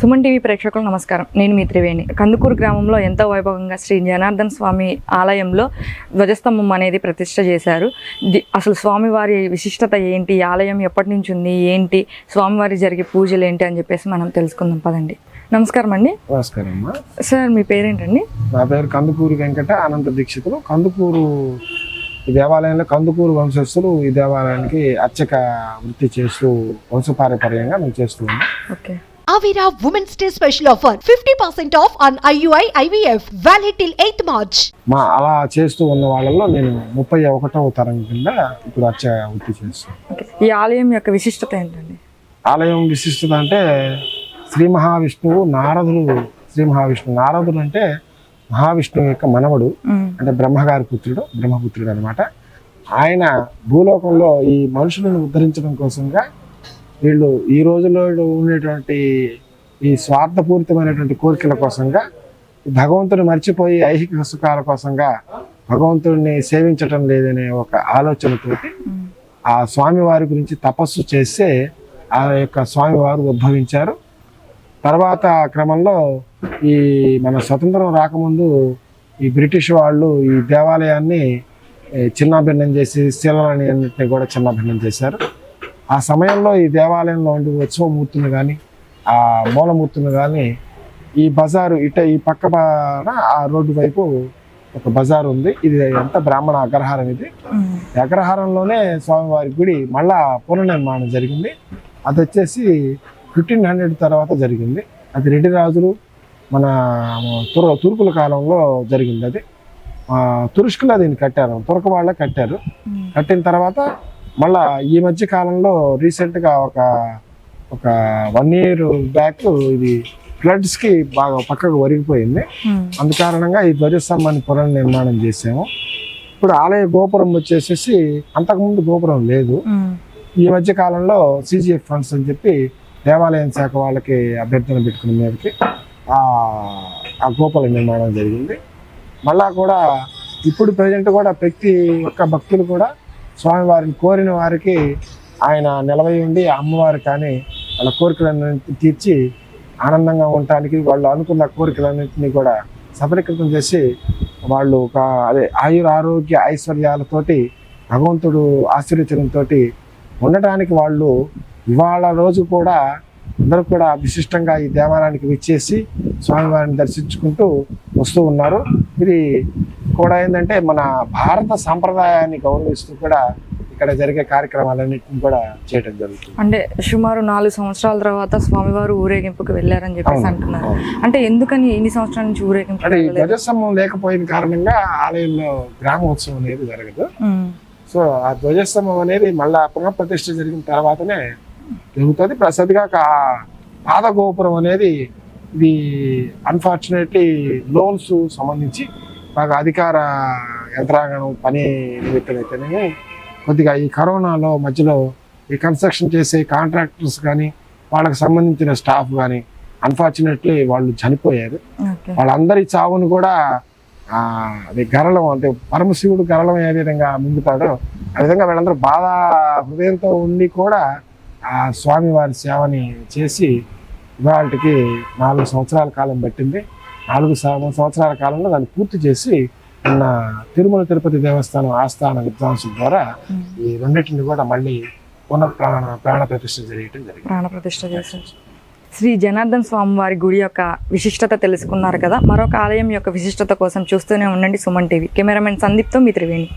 Suman TV ప్రేక్షకులకు నమస్కారం. నేను మీ త్రివేణి. కందుకూరు గ్రామంలో ఎంతో వైభవంగా శ్రీ జనార్దన్ స్వామి ఆలయంలో ధ్వజస్తంభం అనేది ప్రతిష్ట చేశారు. అసలు స్వామివారి విశిష్టత ఏంటి? ఆలయం ఎప్పటి నుంచి ఉంది? ఏంటి? స్వామివారి జరిగే పూజలు ఏంటి? అని చెప్పేసి మనం తెలుసుకుందాం. పదండి. నమస్కారం అండి. నమస్కారం సార్ మీ పేరేంటండి? నా పేరు కందుకూరు వెంకట అనంత దీక్షితులు. కందుకూరు ఈ దేవాలయంలో కందుకూరు వంశస్థులు ఈ దేవాలయానికి అర్చక వృత్తి చేస్తూ వంశపారపర్యంగా మేము చేస్తూ ఉన్నాం. Okay. Avira Women's Day special offer 50% off on IUI IVF valid till 8th March. మా అలా చేస్తూ ఉన్న వాళ్ళలో నేను ముప్పై ఒకటవ తరం కింద ఇప్పుడు అర్చక వృత్తి చేస్తాను ఈ ఆలయం యొక్క విశిష్టత ఏంటండి ఆలయం విశిష్టత అంటే శ్రీ మహావిష్ణువు నారదుడు శ్రీ మహావిష్ణువు నారదుడు అంటే మహావిష్ణువు యొక్క మనవడు. అంటే బ్రహ్మగారి పుత్రుడు బ్రహ్మపుత్రుడు అనమాట ఆయన భూలోకంలో ఈ మనుషులను ఉద్ధరించడం కోసంగా వీళ్ళు ఈ రోజుల్లో ఉండేటువంటి ఈ స్వార్థపూరితమైనటువంటి కోరికల కోసంగా భగవంతుని మర్చిపోయి ఐహిక సుఖాల కోసంగా భగవంతుడిని సేవించటం లేదనే ఒక ఆలోచనతోటి ఆ స్వామివారి గురించి తపస్సు చేస్తే ఆ యొక్క స్వామివారు ఉద్భవించారు. తర్వాత క్రమంలో ఈ మన స్వతంత్రం రాకముందు ఈ బ్రిటిష్ వాళ్ళు ఈ దేవాలయాన్ని చిన్నాభిన్నం చేసి శిలని అన్నింటినీ కూడా చిన్నాభిన్నం చేశారు. ఆ సమయంలో ఈ దేవాలయంలో ఉండే ఉత్సవమూర్తిని కానీ ఆ మూలమూర్తిని కానీ ఈ బజారు ఇట ఈ పక్క ఆ రోడ్డు వైపు ఒక బజార్ ఉంది. ఇది ఎంత బ్రాహ్మణ అగ్రహారం ఇది. అగ్రహారంలోనే స్వామివారి గుడి మళ్ళా పునర్నిర్మాణం జరిగింది. అది వచ్చేసి ఫిఫ్టీన్ హండ్రెడ్ తర్వాత జరిగింది. అది రెడ్డి రాజులు మన తుర తూర్పుల కాలంలో జరిగింది అది. తురుష్కులు దీన్ని కట్టారు. తురక వాళ్ళే కట్టారు. కట్టిన తర్వాత మళ్ళా ఈ మధ్య కాలంలో రీసెంట్గా ఒక ఒక వన్ ఇయర్ బ్యాక్ ఇది ఫ్లడ్స్కి బాగా పక్కకు ఒరిగిపోయింది మ్మ్. అందు కారణంగా ఈ ధ్వజస్తంభాన్ని పునర్నిర్మాణం చేసాము ఇప్పుడు ఆలయ గోపురం వచ్చేసేసి అంతకుముందు గోపురం లేదు. ఈ మధ్య కాలంలో సిజిఎఫ్ ఫండ్స్ అని చెప్పి దేవాలయం శాఖ వాళ్ళకి అభ్యర్థన పెట్టుకున్న మీదకి ఆ ఆ గోపుర నిర్మాణం జరిగింది మళ్ళా కూడా ఇప్పుడు ప్రజెంట్ కూడా ప్రతి ఒక్క భక్తులు కూడా స్వామివారిని కోరిన వారికి ఆయన నిలవై ఉండి అమ్మవారు కానీ వాళ్ళ కోరికలన్నింటినీ తీర్చి ఆనందంగా ఉండటానికి వాళ్ళు అనుకున్న కోరికలన్నింటినీ కూడా సఫలీకృతం చేసి వాళ్ళు ఒక అదే ఆయుర ఆరోగ్య ఐశ్వర్యాలతోటి భగవంతుడు ఆశ్చర్యచరంతో ఉండటానికి వాళ్ళు ఇవాళ రోజు కూడా అందరూ కూడా విశిష్టంగా ఈ దేవాలయానికి విచ్చేసి స్వామివారిని దర్శించుకుంటూ వస్తూ ఉన్నారు. ఇది కూడా ఏంటంటే మన భారత సాంప్రదాయాన్ని గౌరవిస్తూ కూడా ఇక్కడ జరిగే కార్యక్రమాలన్నింటినీ కూడా చేయడం జరుగుతుంది అంటే సుమారు నాలుగు సంవత్సరాల తర్వాత స్వామివారు ఊరేగింపుకి వెళ్ళారని చెప్పేసి అంటున్నారు. అంటే ఎందుకని ఇన్ని సంవత్సరాల నుంచి ఊరేగింపు అంటే ఈ? ధ్వజస్తంభం లేకపోయిన కారణంగా ఆలయంలో గ్రామోత్సవం అనేది జరగదు. సో ఆ ధ్వజస్తంభం అనేది మళ్ళా పునఃప్రతిష్ఠ జరిగిన తర్వాతనే జరుగుతుంది ప్లస్ అదిగా పాద గోపురం అనేది ఇది అన్ఫార్చునేట్లీ లోన్స్ సంబంధించి బాగా అధికార యంత్రాంగం పని నిమిత్తమైతేనే కొద్దిగా ఈ కరోనాలో మధ్యలో ఈ కన్స్ట్రక్షన్ చేసే కాంట్రాక్టర్స్ కానీ వాళ్ళకి సంబంధించిన స్టాఫ్ కానీ అన్ఫార్చునేట్లీ వాళ్ళు చనిపోయారు. వాళ్ళందరి చావును కూడా అది గరళం అంటే పరమశివుడు గరళం ఏ విధంగా మింగుతాడో ఆ విధంగా వీళ్ళందరూ బాధ హృదయంతో ఉండి కూడా ఆ స్వామి వారి సేవని చేసి ఇవాళకి నాలుగు సంవత్సరాల కాలం పట్టింది. నాలుగు సంవత్సరాల కాలంలో దాన్ని పూర్తి చేసి నిన్న తిరుమల తిరుపతి దేవస్థానం ఆస్థాన విద్వాంసుల ద్వారా. ఈ రెండింటిని కూడా మళ్ళీ పునః ప్రాణ ప్రాణ ప్రతిష్ఠ జరిగటం జరిగింది. ప్రాణ ప్రతిష్ఠ చేశారు. శ్రీ జనార్దన్ స్వామి వారి గుడి యొక్క విశిష్టత తెలుసుకున్నారు కదా. మరొక ఆలయం యొక్క విశిష్టత కోసం చూస్తూనే ఉండండి సుమన్ టీవీ. కెమెరామెన్ సందీప్తో మీ త్రివేణి.